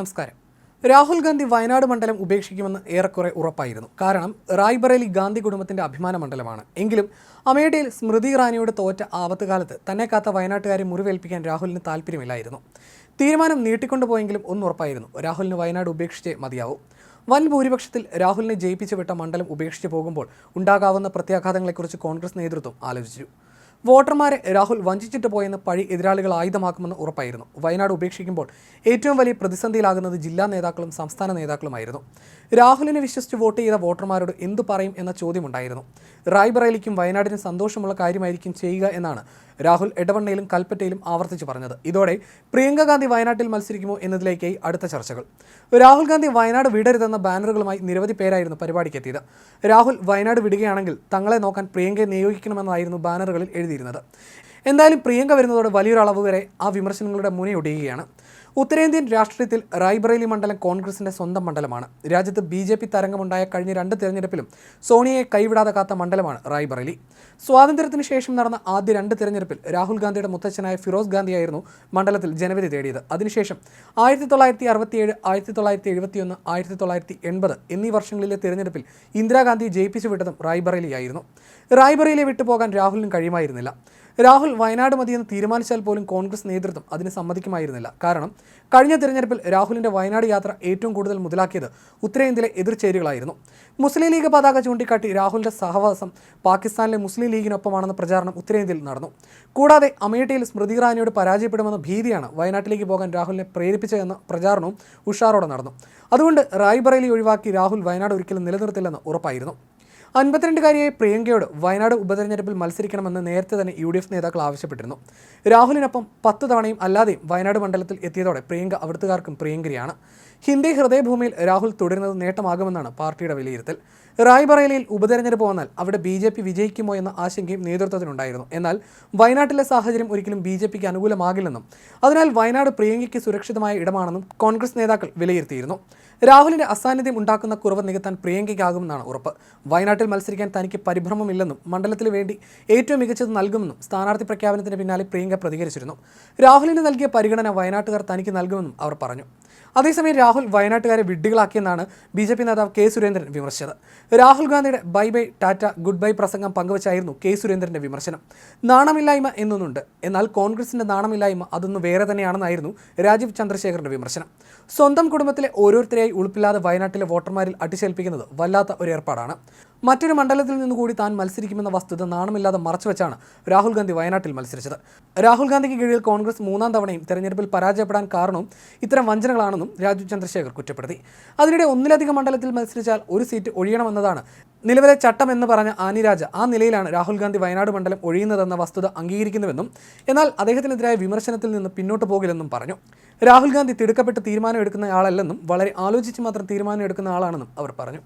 നമസ്കാരം. രാഹുൽ ഗാന്ധി വയനാട് മണ്ഡലം ഉപേക്ഷിക്കുമെന്ന് ഏറെക്കുറെ ഉറപ്പായിരുന്നു. കാരണം റായ്ബറേലി ഗാന്ധി കുടുംബത്തിന്റെ അഭിമാന മണ്ഡലമാണ്. എങ്കിലും അമേഠിയിൽ സ്മൃതി ഇറാനിയോട് തോറ്റ ആപത്ത് കാലത്ത് തന്നെ കാത്ത വയനാട്ടുകാരെ മുറിവേൽപ്പിക്കാൻ രാഹുലിന് താല്പര്യമില്ലായിരുന്നു. തീരുമാനം നീട്ടിക്കൊണ്ടുപോയെങ്കിലും ഒന്നുറപ്പായിരുന്നു രാഹുലിന് വയനാട് ഉപേക്ഷിച്ചേ മതിയാവും. വൻ ഭൂരിപക്ഷത്തിൽ രാഹുലിനെ ജയിപ്പിച്ചു വിട്ട മണ്ഡലം ഉപേക്ഷിച്ചു പോകുമ്പോൾ ഉണ്ടാകാവുന്ന പ്രത്യാഘാതങ്ങളെക്കുറിച്ച് കോൺഗ്രസ് നേതൃത്വം ആലോചിച്ചു. വോട്ടർമാരെ രാഹുൽ വഞ്ചിച്ചിട്ട് പോയെന്ന് പഴി എതിരാളികൾ ആയുധമാക്കുമെന്ന് ഉറപ്പായിരുന്നു. വയനാട് ഉപേക്ഷിക്കുമ്പോൾ ഏറ്റവും വലിയ പ്രതിസന്ധിയിലാകുന്നത് ജില്ലാ നേതാക്കളും സംസ്ഥാന നേതാക്കളുമായിരുന്നു. രാഹുലിനെ വിശ്വസിച്ച് വോട്ട് ചെയ്ത വോട്ടർമാരോട് എന്തു പറയും എന്ന ചോദ്യമുണ്ടായിരുന്നു. റായ്ബറേലിക്കും വയനാടിനും സന്തോഷമുള്ള കാര്യമായിരിക്കും ചെയ്യുക എന്നാണ് രാഹുൽ എടവണ്ണയിലും കൽപ്പറ്റയിലും ആവർത്തിച്ച് പറഞ്ഞത്. ഇതോടെ പ്രിയങ്ക ഗാന്ധി വയനാട്ടിൽ മത്സരിക്കുമോ എന്നതിലേക്കായി അടുത്ത ചർച്ചകൾ. രാഹുൽ ഗാന്ധി വയനാട് വിടരുതെന്ന ബാനറുകളുമായി നിരവധി പേരായിരുന്നു പരിപാടിക്ക് എത്തിയത് രാഹുൽ വയനാട് വിടുകയാണെങ്കിൽ തങ്ങളെ നോക്കാൻ പ്രിയങ്കയെ നിയോഗിക്കണമെന്നായിരുന്നു ബാനറുകളിൽ എഴുതിയിരുന്നത്. എന്തായാലും പ്രിയങ്ക വരുന്നതോടെ വലിയൊരളവ് വരെ ആ വിമർശനങ്ങളുടെ മുനയൊടിയുകയാണ്. ഉത്തരേന്ത്യൻ രാഷ്ട്രീയത്തിൽ റായ്ബറേലി മണ്ഡലം കോൺഗ്രസിന്റെ സ്വന്തം മണ്ഡലമാണ്. രാജ്യത്ത് ബി ജെ പി തരംഗമുണ്ടായ കഴിഞ്ഞ രണ്ട് തിരഞ്ഞെടുപ്പിലും സോണിയയെ കൈവിടാതെ കാത്ത മണ്ഡലമാണ് റായ്ബറേലി. സ്വാതന്ത്ര്യത്തിന് ശേഷം നടന്ന ആദ്യ രണ്ട് തിരഞ്ഞെടുപ്പിൽ രാഹുൽ ഗാന്ധിയുടെ മുത്തച്ഛനായ ഫിറോസ് ഗാന്ധിയായിരുന്നു മണ്ഡലത്തിൽ ജനവിധി തേടിയത്. അതിനുശേഷം ആയിരത്തി തൊള്ളായിരത്തി അറുപത്തിയേഴ് ആയിരത്തി തൊള്ളായിരത്തി എഴുപത്തിയൊന്ന് ആയിരത്തി തൊള്ളായിരത്തി എൺപത് എന്നീ വർഷങ്ങളിലെ തിരഞ്ഞെടുപ്പിൽ ഇന്ദിരാഗാന്ധി ജയിപ്പിച്ചു വിട്ടതും റായ്ബറേലിയായിരുന്നു. റായ്ബറേലിയെ വിട്ടുപോകാൻ രാഹുലിന് കഴിയുമായിരുന്നില്ല. രാഹുൽ വയനാട് മതിയെന്ന് തീരുമാനിച്ചാൽ പോലും കോൺഗ്രസ് നേതൃത്വം അതിന് സമ്മതിക്കുമായിരുന്നില്ല. കാരണം കഴിഞ്ഞ തിരഞ്ഞെടുപ്പിൽ രാഹുലിന്റെ വയനാട് യാത്ര ഏറ്റവും കൂടുതൽ മുതലാക്കിയത് ഉത്തരേന്ത്യയിലെ എതിർചേരികളായിരുന്നു മുസ്ലിം ലീഗ് പതാക ചൂണ്ടിക്കാട്ടി രാഹുലിന്റെ സഹവാസം പാകിസ്ഥാനിലെ മുസ്ലിം ലീഗിനൊപ്പമാണെന്ന പ്രചാരണം ഉത്തരേന്ത്യയിൽ നടന്നു. കൂടാതെ അമേഠിയിൽ സ്മൃതി ഇറാനിയോട് പരാജയപ്പെടുമെന്ന ഭീതിയാണ് വയനാട്ടിലേക്ക് പോകാൻ രാഹുലിനെ പ്രേരിപ്പിച്ചതെന്ന പ്രചാരണവും ഉഷാറോടെ നടന്നു. അതുകൊണ്ട് റായ്ബറേലി ഒഴിവാക്കി രാഹുൽ വയനാട് ഒരിക്കലും നിലനിർത്തില്ലെന്ന് ഉറപ്പായിരുന്നു. അൻപത്തിരണ്ടുകാരിയായ പ്രിയങ്കയോട് വയനാട് ഉപതെരഞ്ഞെടുപ്പിൽ മത്സരിക്കണമെന്ന് നേരത്തെ തന്നെ യു നേതാക്കൾ ആവശ്യപ്പെട്ടിരുന്നു. രാഹുലിനൊപ്പം പത്ത് തവണയും അല്ലാതെയും വയനാട് മണ്ഡലത്തിൽ എത്തിയതോടെ പ്രിയങ്ക അവിടുത്തുകാർക്കും പ്രിയങ്കരിയാണ്. ഹിന്ദി ഹൃദയഭൂമിയിൽ രാഹുൽ തുടരുന്നത് നേട്ടമാകുമെന്നാണ് പാർട്ടിയുടെ വിലയിരുത്തൽ. റായ്ബറേലിയിൽ ഉപതെരഞ്ഞെടുപ്പ് വന്നാൽ അവിടെ ബി ജെ പി വിജയിക്കുമോ എന്ന ആശങ്കയും നേതൃത്വത്തിനുണ്ടായിരുന്നു. എന്നാൽ വയനാട്ടിലെ സാഹചര്യം ഒരിക്കലും ബി ജെ പിക്ക് അനുകൂലമാകില്ലെന്നും അതിനാൽ വയനാട് പ്രിയങ്കയ്ക്ക് സുരക്ഷിതമായ ഇടമാണെന്നും കോൺഗ്രസ് നേതാക്കൾ വിലയിരുത്തിയിരുന്നു. രാഹുലിന്റെ അസാന്നിധ്യം ഉണ്ടാക്കുന്ന കുറവ് നികത്താൻ പ്രിയങ്കയ്ക്കാകുമെന്നാണ് ഉറപ്പ്. വയനാട്ടിൽ മത്സരിക്കാൻ തനിക്ക് പരിഭ്രമമില്ലെന്നും മണ്ഡലത്തിന് വേണ്ടി ഏറ്റവും മികച്ചത് നൽകുമെന്നും സ്ഥാനാർത്ഥി പ്രഖ്യാപനത്തിന് പിന്നാലെ പ്രിയങ്ക പ്രതികരിച്ചിരുന്നു. രാഹുലിന് നൽകിയ പരിഗണന വയനാട്ടുകാർ തനിക്ക് നൽകുമെന്നും അവർ പറഞ്ഞു. അതേസമയം രാഹുൽ വയനാട്ടുകാരെ വിഡ്ഢികളാക്കിയെന്നാണ് ബി ജെ പി നേതാവ് കെ സുരേന്ദ്രൻ വിമർശിച്ചത്. രാഹുൽ ഗാന്ധിയുടെ bye bye tata good bye പ്രസംഗം പങ്കുവച്ചായിരുന്നു കെ സുരേന്ദ്രന്റെ വിമർശനം. നാണമില്ലായ്മ എന്നൊന്നുണ്ട്. എന്നാൽ കോൺഗ്രസിന്റെ നാണമില്ലായ്മ അതൊന്ന് വേറെ തന്നെയാണെന്നായിരുന്നു രാജീവ് ചന്ദ്രശേഖറിന്റെ വിമർശനം. സ്വന്തം കുടുംബത്തിലെ ഓരോരുത്തരെയായി ഉളുപ്പില്ലാതെ വയനാട്ടിലെ വോട്ടർമാരിൽ അട്ടിച്ചേൽപ്പിക്കുന്നത് വല്ലാത്ത ഒരു ഏർപ്പാടാണ്. മറ്റൊരു മണ്ഡലത്തിൽ നിന്ന് കൂടി താൻ മത്സരിക്കുമെന്ന വസ്തുത നാണമില്ലാതെ മറച്ചുവെച്ചാണ് രാഹുൽ ഗാന്ധി വയനാട്ടിൽ മത്സരിച്ചത്. രാഹുൽ ഗാന്ധിക്ക് കീഴിൽ കോൺഗ്രസ് മൂന്നാം തവണയും തെരഞ്ഞെടുപ്പിൽ പരാജയപ്പെടാൻ കാരണവും ഇത്തരം വഞ്ചനകളാണെന്നും രാജു ചന്ദ്രശേഖർ കുറ്റപ്പെടുത്തി. അതിനിടെ ഒന്നിലധികം മണ്ഡലത്തിൽ മത്സരിച്ചാൽ ഒരു സീറ്റ് ഒഴിയണമെന്നതാണ് നിലവിലെ ചട്ടം എന്ന് പറഞ്ഞ ആനിരാജ ആ നിലയിലാണ് രാഹുൽ ഗാന്ധി വയനാട് മണ്ഡലം ഒഴിയുന്നതെന്ന വസ്തുത അംഗീകരിക്കുന്നുവെന്നും എന്നാൽ അദ്ദേഹത്തിനെതിരായ വിമർശനത്തിൽ നിന്ന് പിന്നോട്ട് പോകില്ലെന്നും പറഞ്ഞു. രാഹുൽ ഗാന്ധി തിടുക്കപ്പെട്ട് തീരുമാനമെടുക്കുന്ന ആളല്ലെന്നും വളരെ ആലോചിച്ച് മാത്രം തീരുമാനമെടുക്കുന്ന ആളാണെന്നും അവർ പറഞ്ഞു.